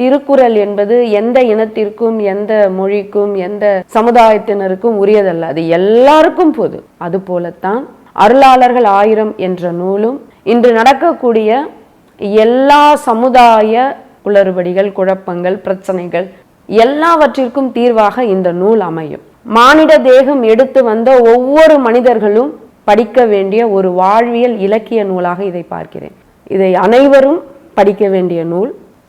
திருக்குறள் என்பது எந்த இனத்திற்கும் எந்த மொழிக்கும் எந்த சமுதாயத்தினருக்கும் உரியதல்ல. அது எல்லாருக்கும் பொது அது போலத்தான் அருளாளர்கள் ஆயிரம் என்ற நூலும் இன்று நடக்கக்கூடிய எல்லா சமுதாய குளறுபடிகள் குழப்பங்கள் பிரச்சனைகள் எல்லாவற்றிற்கும் தீர்வாக இந்த நூல் அமையும். மானிட தேகம் எடுத்து வந்த ஒவ்வொரு மனிதர்களும் படிக்க வேண்டிய ஒரு வாழ்வியல் இலக்கிய நூலாக இதை பார்க்கிறேன். இதை அனைவரும் படிக்க வேண்டிய நூல்.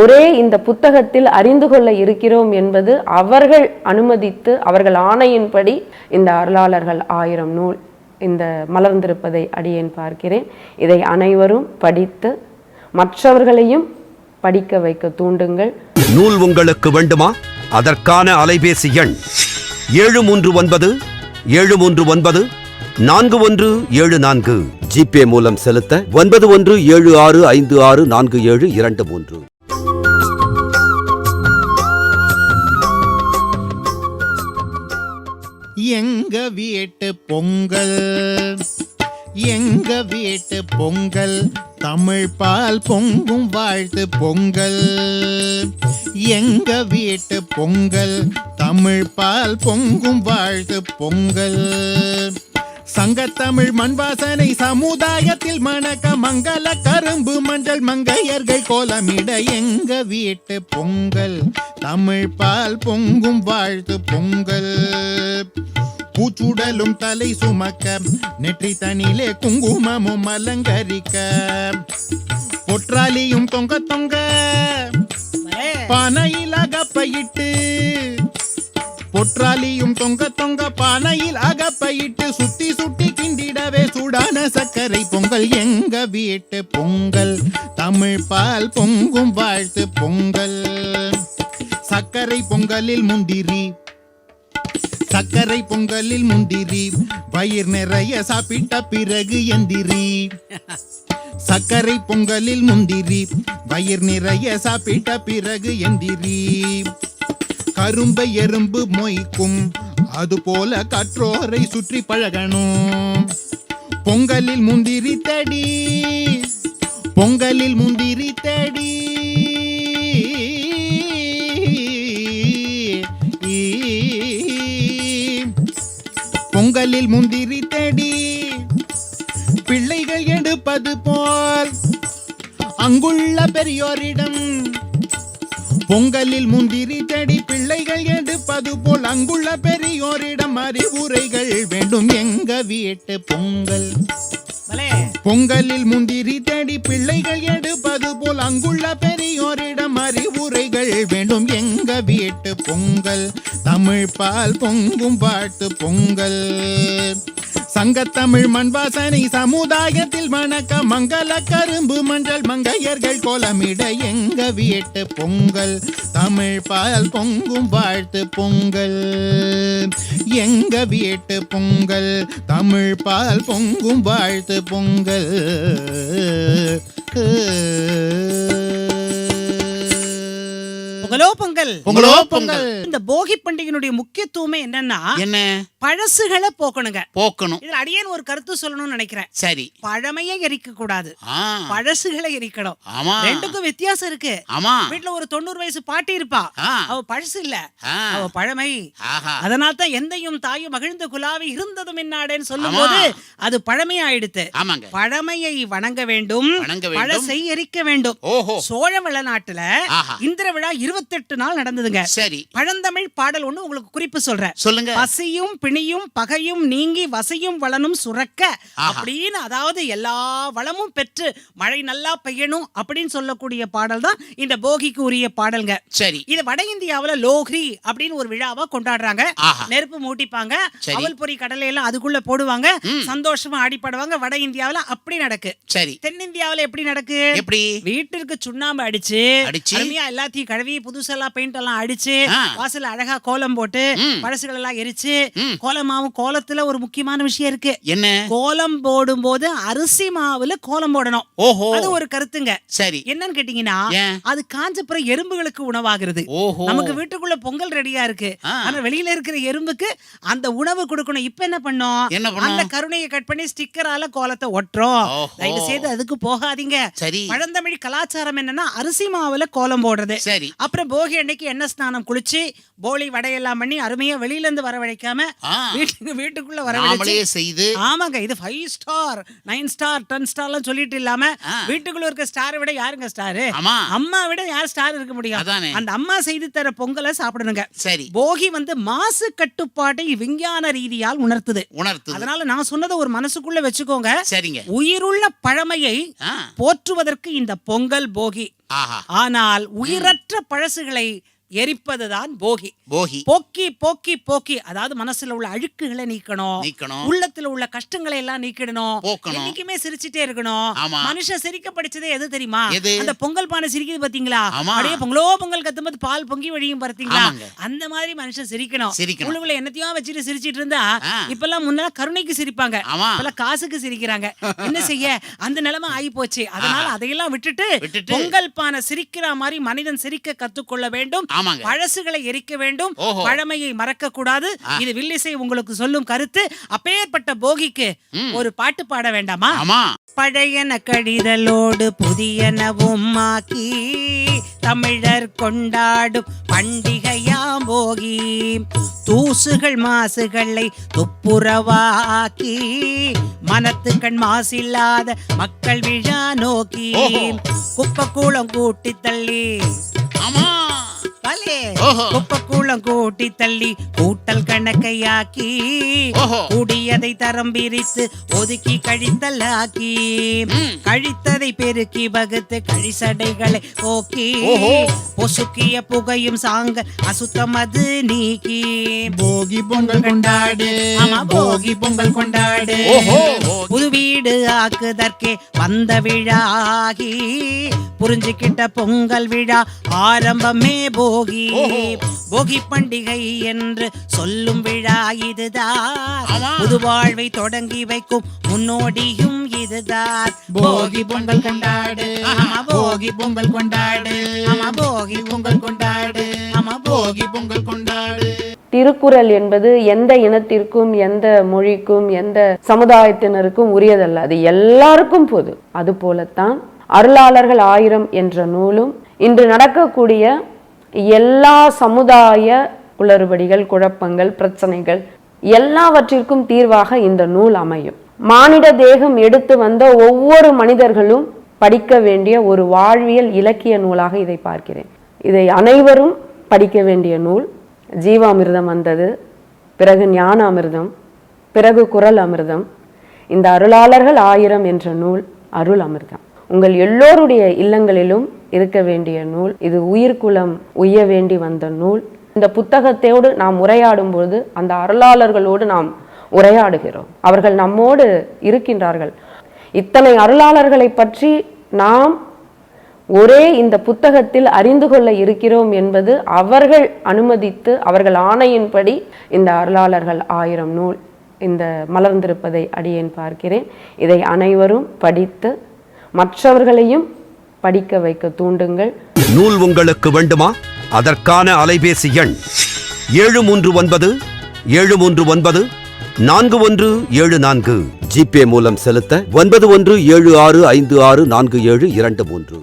ஒரே இந்த புத்தகத்தில் அறிந்து கொள்ள இருக்கிறோம் என்பது அவர்கள் அனுமதித்து அவர்கள் ஆணையின்படி இந்த அருளாளர்கள் ஆயிரம் நூல் இந்த மலர்ந்திருப்பதை அடியேன் பார்க்கிறேன். இதை அனைவரும் படித்து மற்றவர்களையும் படிக்க வைக்க தூண்டுங்கள். நூல் உங்களுக்கு வேண்டுமா? அதற்கான அலைபேசி எண் ஏழு மூன்று ஒன்பது ஏழு மூன்று ஒன்பது நான்கு ஒன்று ஏழு நான்கு. ஜிபே மூலம் செலுத்த ஒன்பது ஒன்று ஏழு ஆறு ஐந்து ஆறு நான்கு ஏழு இரண்டு மூன்று. எங்க வீட்டு பொங்கல்? எங்க வீட்டு பொங்கல்? தமிழ் பால் பொங்கும் வாழ்த்து பொங்கல். எங்க வீட்டு பொங்கல்? தமிழ் பால் பொங்கும் வாழ்த்து பொங்கல். சங்கத்தமிழ் மண் வாசனை சமுதாயத்தில் மணக்க மங்கள கரும்பு மஞ்சள் மங்கையர்கள் கோலமிட எங்க வீட்டு பொங்கல்? தமிழ் பால் பொங்கும் வாழ்த்து பொங்கல். பூச்சுடலும் தலை சுமக்க நெற்றி தனிலே குங்குமமும் அலங்கரிக்க. பொற்றாலியும் தொங்க தொங்க பானையில் அகப்பையிட்டு பொற்றாலியும் தொங்க தொங்க பானையில் அகப்பையிட்டு சுத்தி சுட்டி கிண்டிடவே சூடான சர்க்கரை பொங்கல். எங்க வீட்டு பொங்கல்? தமிழ் பால் பொங்கும் வாழ்த்து பொங்கல். சர்க்கரை பொங்கலில் முந்திரி. சர்க்கரை பொங்கலில் முந்திரி. பயிர் நிறைய சாப்பிட்ட பிறகு எந்திரி. சர்க்கரை பொங்கலில் முந்திரி. பயிர் நிறைய சாப்பிட்ட பிறகு எந்திரி. கரும்பை எறும்பு மொய்க்கும். அதுபோல கற்றோரை சுற்றி பழகணும். பொங்கலில் முந்திரி தடி பொங்கலில் முந்திரி தடி. பொங்கலில் முந்திரி தடி பிள்ளைகள் எடுப்பது போல் அங்குள்ள பெரியோரிடம் பொங்கலில் முந்திரி தடி பிள்ளைகள் எடுப்பது போல் அங்குள்ள பெரியோரிடம் அறிவுரைகள் வேண்டும். எங்க வீட்டு பொங்கல்? பொங்கலில் முந்திரி தேடி பிள்ளைகள் எடுப்பது போல் அங்குள்ள பெரியோரிடம் அறிவுரைகள் வேண்டும். எங்க வீட்டு பொங்கல்? தமிழ் பால் பொங்கும் பாட்டு பொங்கல். சங்கத்தமிழ் மண் வாசனை சமுதாயத்தில் வணக்க மங்கள கரும்பு மஞ்சள் மங்கையர்கள் கோலமிட எங்க வீட்டு பொங்கல்? தமிழ் பால் பொங்கும் வாழ்த்து பொங்கல். எங்க வீட்டு பொங்கல்? தமிழ் பால் பொங்கும் வாழ்த்து பொங்கல் பொங்கலோ பொங்கல். பொங்கலோ பொங்கல். இந்த போகி பண்டிகையினுடைய முக்கியத்துவமே என்னன்னா என்ன? பழசுகளை போக்கணுங்க. போக்கணும். இதுல அடியேன் ஒரு கருத்து சொல்லணும்னு நினைக்கிறேன். சரி. பழமையை எரிக்க கூடாது பழசுகளை எரிக்கணும். ஆமா. ரெண்டுக்கும் வித்தியாசம் இருக்கு. ஆமா. வீட்டுல ஒரு தொண்ணூறு வயசு பாட்டி இருப்பா. அவ பழசு இல்ல. அவ பழமை. அதனால தான் எந்தையும் தாயும் மகிழ்ந்த குலாவி இருந்ததும் என்னாடேன்னு சொல்லும்போது ஆமா. அது பழமை ஆயிடுத்து பழமையை வணங்க வேண்டும். பழசை எரிக்க வேண்டும். சோழ விளநாட்டுல ஆஹா. இந்திர விழா இருபத்தெட்டு நாள் நடந்ததுங்க. சரி. பழந்தமிழ் பாடல் ஒண்ணு உங்களுக்கு குறிப்பு சொல்றேன். சொல்லுங்க. பசியும் பிணியும் பகையும் நீங்கி வசையும் வளனும் சுரக்க. அப்படின்னு அதாவது எல்லா வளமும் பெற்று மழை நல்லா பெய்யணும் அப்படின்னு சொல்லக்கூடிய பாடல் தான் இந்த போகிக்கு உரிய பாடல்ங்க. சரி. இது வட இந்தியாவுல லோஹ்ரி அப்படின்னு ஒரு விழாவா கொண்டாடுறாங்க. நெருப்பு மூட்டிப்பாங்க. அவல் பொரி கடலை எல்லாம் அதுக்குள்ள போடுவாங்க. சந்தோஷமா ஆடிப்பாடுவாங்க. வட இந்தியாவுல அப்படி நடக்கு. சரி. தென்னிந்தியாவுல எப்படி நடக்கு? எப்படி? வீட்டிற்கு சுண்ணாம்பு அடிச்சு அடிச்சு? எல்லாத்தையும் கழுவி புது புதுசெல்லாம் பெயிண்ட் எல்லாம் அடிச்சு. வாசல்ல அழகா கோலம் போட்டு. பழசுகள் எல்லாம் எரிச்சு. கோலமாவும் கோலத்துல ஒரு முக்கியமான விஷயம் இருக்கு. என்ன? கோலம் போடும்போது அரிசி மாவுல கோலம் போடணும். ஓஹோ. அது ஒரு கருத்துங்க. சரி. என்னன்னு கேட்டீங்கன்னா? அது காஞ்சப்புறம் எறும்புகளுக்கு உணவாகிறது. நமக்கு வீட்டுக்குள்ள பொங்கல் ரெடியா இருக்கு. ஆனா வெளியில இருக்கிற எறும்புக்கு அந்த உணவு கொடுக்கணும். இப்ப என்ன பண்ணோம்? அந்த கருணையை கட் பண்ணி ஸ்டிக்கரால கோலத்தை ஒட்டுறோம். தயவு செய்து அதுக்கு போகாதீங்க. சரி. பழந்தமிழ் கலாச்சாரம் என்னன்னா அரிசி மாவுல கோலம் போடுறது. சரி. அப்புறம் போகி அன்னைக்கு எண்ணெய் ஸ்நானம் குளிச்சு போலி வடையெல்லாம் பண்ணி அருமையா வெளியில இருந்து வரவழைக்காம. வீட்டுக்கு வீட்டுக்குள்ள வரவழைச்சு. செய்து. ஆமாங்க இது five star nine star ten ஸ்டார்லாம் சொல்லிட்டு இல்லாம. வீட்டுக்குள்ள இருக்க ஸ்டாரை விட யாருங்க ஸ்டாரு அம்மா விட யார் ஸ்டார் இருக்க முடியும். அந்த அம்மா செய்து தர பொங்கலை சாப்பிடணுங்க. சரி. போகி வந்து மாசு கட்டுப்பாட்டை விஞ்ஞான ரீதியால் உணர்த்துது. உணர்த்து அதனால நான் சொன்னதை ஒரு மனசுக்குள்ள வச்சுக்கோங்க. சரிங்க. உயிருள்ள பழமையை. போற்றுவதற்கு இந்த பொங்கல் போகி. ஆனால் உயிரற்ற பழசுகளை எரிப்பதுதான் போகி போகி போக்கி போக்கி போக்கி அதாவது மனசுல உள்ள அழுக்குகளை நீக்கணும் நீக்கணும் உள்ளத்துல உள்ள கஷ்டங்களை எல்லாம் நீக்கிடணும். என்னைக்குமே சிரிச்சிட்டே இருக்கணும். மனுஷன் சிரிக்க படிச்சதே எது தெரியுமா? அந்த பொங்கல் பானை சிரிக்குது பாத்தீங்களா. அப்படியே பொங்கலோ பொங்கல் கத்தும்போது பால் பொங்கி வழியும் பார்த்தீங்களா. அந்த மாதிரி மனுஷன் சிரிக்கணும். உள்ளுக்குள்ள என்னத்தையோ வச்சுட்டு சிரிச்சிட்டு இருந்தா ஆ. இப்பெல்லாம் முன்னால கருணைக்கு சிரிப்பாங்க. இப்பெல்லாம் காசுக்கு சிரிக்கிறாங்க என்ன செய்ய அந்த நிலைமை ஆகி போச்சு அதனால அதையெல்லாம் விட்டுட்டு? பொங்கல் பானை சிரிக்கிற மாதிரி மனிதன் சிரிக்க கத்துக்கொள்ள வேண்டும் ஆமாங்க. பழசுகளை எரிக்க வேண்டும். பழமையை மறக்க கூடாது. இது வில்லிசை உங்களுக்கு சொல்லும் கருத்து அப்பேற்பட்ட போகிக்கு. ஒரு பாட்டு பாட வேண்டாமா ஆமா பழையன கழிதலோடு புதியனவும் ஆக்கி தமிழர் கொண்டாடும் பண்டிகையாம் போகி தூசுகள் மாசுகளை துப்புரவாக்கி மனத்து கண் மாசில்லாத மக்கள் விழா நோக்கி. குப்பக்கூளம் கூட்டி தள்ளி ஆமா. குப்பக்கூளம் கூட்டி தள்ளி கூட்டல் கணக்கையாக்கி. கூடியதை தரம் பிரித்து ஒதுக்கி கழித்தலாக்கி ம். கழித்ததை பெருக்கி வகுத்து கழிசடைகளை போக்கி. பொசுக்கிய புகையும் சாங்க அசுத்தம் அது நீக்கி போகி பொங்கல் கொண்டாடு ஆமா, போகி பொங்கல் கொண்டாடு ஓஹோ புது வீடு ஆக்குதற்கே வந்த விழாகி புரிஞ்சுக்கிட்ட பொங்கல் விழா ஆரம்பமே போகி. போகி பண்டிகை என்று சொல்லும் விழா இதுதான். புது வாழ்வை தொடங்கி வைக்கும் முன்னோடியும் இதுதான். போகி பொங்கல் கொண்டாடு. ஆமா, போகி பொங்கல் கொண்டாடு. ஆமா, போகி பொங்கல் கொண்டாடு. ஆமா, போகி பொங்கல் கொண்டாடு. திருக்குறள் என்பது எந்த இனத்திற்கும் எந்த மொழிக்கும் எந்த சமுதாயத்தினருக்கும் உரியதல்ல. அது எல்லாருக்கும் பொது அது போலத்தான் அருளாளர்கள் ஆயிரம் என்ற நூலும் இன்று நடக்கக்கூடிய எல்லா சமுதாய குளறுபடிகள் குழப்பங்கள் பிரச்சனைகள் எல்லாவற்றிற்கும் தீர்வாக இந்த நூல் அமையும். மானிட தேகம் எடுத்து வந்த ஒவ்வொரு மனிதர்களும் படிக்க வேண்டிய ஒரு வாழ்வியல் இலக்கிய நூலாக இதை பார்க்கிறேன். இதை அனைவரும் படிக்க வேண்டிய நூல். ஜீவாமிர்தம் வந்தது பிறகு ஞான அமிர்தம் பிறகு குரல் அமிர்தம் இந்த அருளாளர்கள் ஆயிரம் என்ற நூல் அருள் அமிர்தம். உங்கள் எல்லோருடைய இல்லங்களிலும் இருக்க வேண்டிய நூல். இது உயிர்குலம் உய்ய வேண்டி வந்த நூல். இந்த புத்தகத்தோடு நாம் உரையாடும் பொழுது அந்த அருளாளர்களோடு நாம் உரையாடுகிறோம். அவர்கள் நம்மோடு இருக்கின்றார்கள். இத்தனை அருளாளர்களை பற்றி நாம் ஒரே இந்த புத்தகத்தில் அறிந்து கொள்ள இருக்கிறோம் என்பது அவர்கள் அனுமதித்து அவர்கள் ஆணையின்படி இந்த அருளாளர்கள் ஆயிரம் நூல் இந்த மலர்ந்திருப்பதை அடியேன் பார்க்கிறேன். இதை அனைவரும் படித்து மற்றவர்களையும் படிக்க வைக்க தூண்டுங்கள். நூல் உங்களுக்கு வேண்டுமா? அதற்கான அலைபேசி எண் ஏழு மூன்று ஒன்பது ஏழு மூன்று ஒன்பது நான்கு ஒன்று ஏழு நான்கு ஜிபே மூலம் செலுத்த ஒன்பது ஒன்று ஏழு ஆறு ஐந்து ஆறு நான்கு ஏழு இரண்டு மூன்று.